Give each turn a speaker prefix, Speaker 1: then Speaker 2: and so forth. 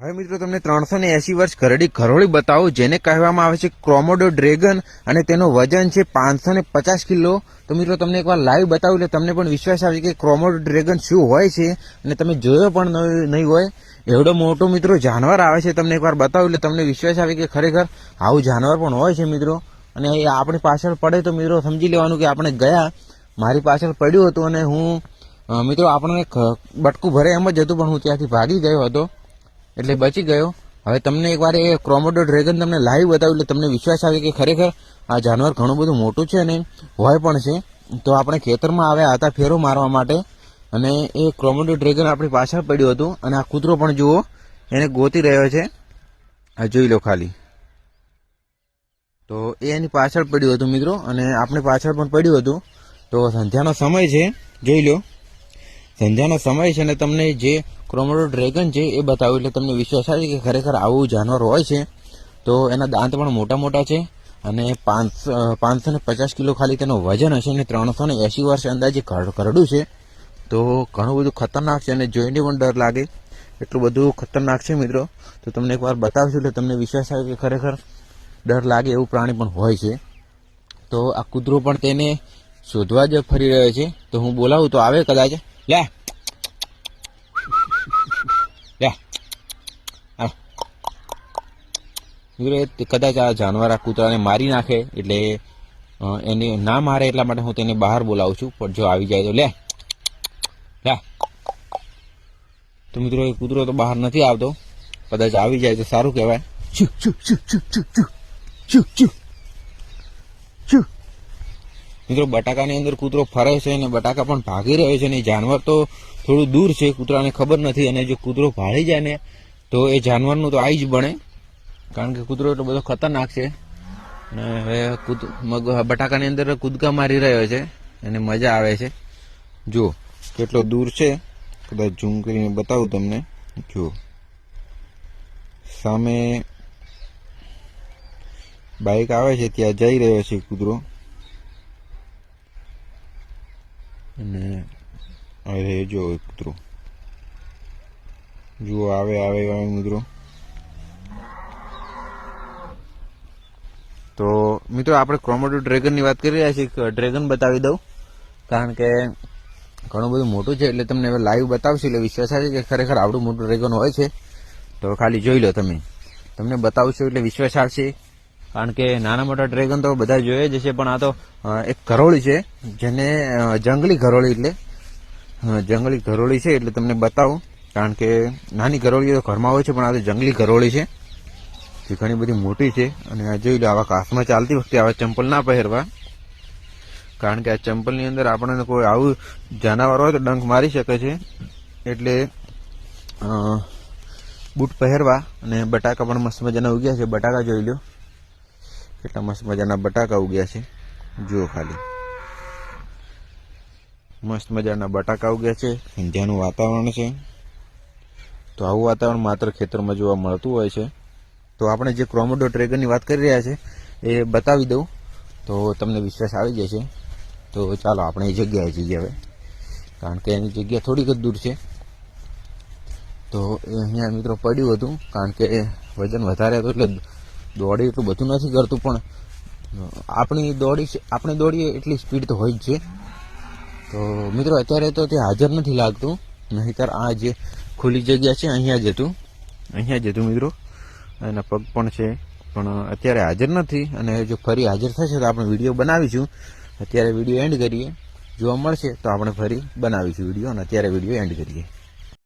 Speaker 1: હવે મિત્રો તમને ત્રણસો ને એસી વર્ષ ઘરડી ઘરોળી બતાવું, જેને કહેવામાં આવે છે ક્રોમોડો ડ્રેગન અને તેનું વજન છે પાંચસો ને પચાસ કિલો. તો મિત્રો તમને એકવાર લાઈવ બતાવું એટલે તમને પણ વિશ્વાસ આવે કે ક્રોમોડો ડ્રેગન શું હોય છે, અને તમે જોયો પણ નહીં હોય. એવડો મોટો મિત્રો જાનવર આવે છે તમને એકવાર બતાવું એટલે તમને વિશ્વાસ આવે કે ખરેખર આવું જાનવર પણ હોય છે મિત્રો. અને એ આપણી પાછળ પડે તો મિત્રો સમજી લેવાનું કે આપણે ગયા, મારી પાછળ પડ્યું હતું અને હું મિત્રો આપણને બટકું ભરે એમ જ હતું પણ હું ત્યાંથી ભાગી ગયો હતો. એટલે બચી ગયો. હવે તમને એકવાર એ ક્રોમોડો ડ્રેગન તમને લાઈવ બતાવ્યું, એટલે તમને વિશ્વાસ આવે કે ખરેખર આ જાનવર ઘણું બધું મોટું છે અને હોય પણ છે. તો આપણે ખેતરમાં આવ્યા હતા ફેરો મારવા માટે અને એ ક્રોમોડો ડ્રેગન આપણી પાછળ પડ્યું હતું અને આ કૂતરો પણ જુઓ, એને ગોતી રહ્યો છે. આ જોઈ લો ખાલી. તો એ એની પાછળ પડ્યું હતું મિત્રો અને આપણી પાછળ પણ પડ્યું હતું. તો સંધ્યાનો સમય છે, જોઈ લો. સંધ્યાનો સમય છે અને તમને જે ક્રોમોડો ડ્રેગન છે એ બતાવ્યું એટલે તમને વિશ્વાસ આવે કે ખરેખર આવું જાનવર હોય છે, તો એના દાંત પણ મોટા મોટા છે અને પાંચસો પાંચસો ને પચાસ કિલો ખાલી તેનું વજન હશે અને ત્રણસો ને એંસી વર્ષ અંદાજે કરડું છે. તો ઘણું બધું ખતરનાક છે અને જોઈને પણ ડર લાગે. એટલું બધું ખતરનાક છે મિત્રો. તો તમને એકવાર બતાવશું એટલે તમને વિશ્વાસ આવે કે ખરેખર ડર લાગે એવું પ્રાણી પણ હોય છે. તો આ કૂતરો પણ તેને શોધવા જ ફરી રહ્યો છે. તો હું બોલાવું તો આવે કદાચ. લે. લે. મિત્રો કદાચ આ જાનવર, આ કૂતરાને મારી નાખે, એટલે એને ના મારે એટલા માટે હું તેને બહાર બોલાવું છું, પણ જો આવી જાય તો લે. લે. તો મિત્રો, એ કૂતરો તો બહાર નથી આવતો. કદાચ આવી જાય તો સારું કહેવાય. મિત્રો બટાકાની અંદર કૂતરો ફરે છે અને બટાકા પણ ભાગી રહ્યો છે અને જાનવર તો થોડું દૂર છે, કૂતરાને ખબર નથી અને જો કૂતરો ભાળી જાય ને તો એ જાનવરનું તો આઈ જ બને. કારણ કે કૂતરો એટલો બધો ખતરનાક છે. અને હવે કૂદ બટાકાની અંદર કૂદકા મારી રહ્યો છે અને મજા આવે છે. જુઓ કેટલો દૂર છે, કદાચ ઝૂમ કરીને બતાવું તમને. જુઓ સામે બાઇક આવે છે, ત્યાં જઈ રહ્યો છે કૂતરો અને અરે જો મિત્રો. જુઓ, આવે આવે આવે મિત્રો. તો મિત્રો, આપણે ક્રોમોડો ડ્રેગનની વાત કરી રહ્યા છીએ. ડ્રેગન બતાવી દઉં. કારણ કે ઘણું બધું મોટું છે, એટલે તમને હવે લાઈવ બતાવશું, એટલે વિશ્વાસ છે કે ખરેખર આવડું મોટું ડ્રેગન હોય છે. તો ખાલી જોઈ લો તમે. તમને બતાવશું એટલે વિશ્વાસ આવશે. કારણ કે નાના મોટા ડ્રેગન તો બધા જોઈએ જ છે પણ આ તો એક ઘરોળી છે, જેને જંગલી ઘરોળી એટલે જંગલી ઘરોળી છે એટલે તમને બતાવું. કારણ કે નાની ઘરોળી તો ઘરમાં હોય છે, પણ આ તો જંગલી ઘરોળી છે. જે ઘણી બધી મોટી છે. અને આ જોઈ લો, આવા કાસમાં ચાલતી વખતે આવા ચંપલ ના પહેરવા. કારણ કે આ ચંપલની અંદર આપણને કોઈ આવું જાનવર હોય તો ડંખ મારી શકે છે. એટલે બૂટ પહેરવા અને બટાકા પણ મસ્ત મજાના ઉગ્યા છે. બટાકા જોઈ લો. કેટલા મસ્ત મજાના બટાકા ઉગ્યા છે. જુઓ ખાલી. મસ્ત મજાના બટાકા ઉગ્યા છે સંધ્યાનું વાતાવરણ છે. તો આવું વાતાવરણ માત્ર ખેતરમાં જોવા મળતું હોય છે. તો આપણે જે ક્રોમોડો ટ્રેગરની વાત કરી રહ્યા છે, એ બતાવી દઉં. તો તમને વિશ્વાસ આવી જશે. તો ચાલો, આપણે એ જગ્યાએ જઈએ હવે. કારણ કે એની જગ્યા થોડીક જ દૂર છે. તો અહીંયા મિત્રો પડ્યું હતું, કારણ કે વજન વધારે હતું એટલે દોડી એટલું બધું નથી કરતું, પણ આપણી દોડી આપણે દોડીએ એટલી સ્પીડ તો હોય જ છે. તો મિત્રો, અત્યારે તો તે હાજર નથી લાગતું. નહીંતર આ જે ખુલ્લી જગ્યા છે, અહીંયા જ હતું. અહીંયા જ હતું મિત્રો. એના પગ પણ છે. પણ અત્યારે હાજર નથી. અને જો ફરી હાજર થશે, તો આપણે વીડિયો બનાવીશું. અત્યારે વીડિયો એન્ડ કરીએ. જોવા મળશે, તો આપણે ફરી બનાવીશું વીડિયો. અને અત્યારે વીડિયો એન્ડ કરીએ.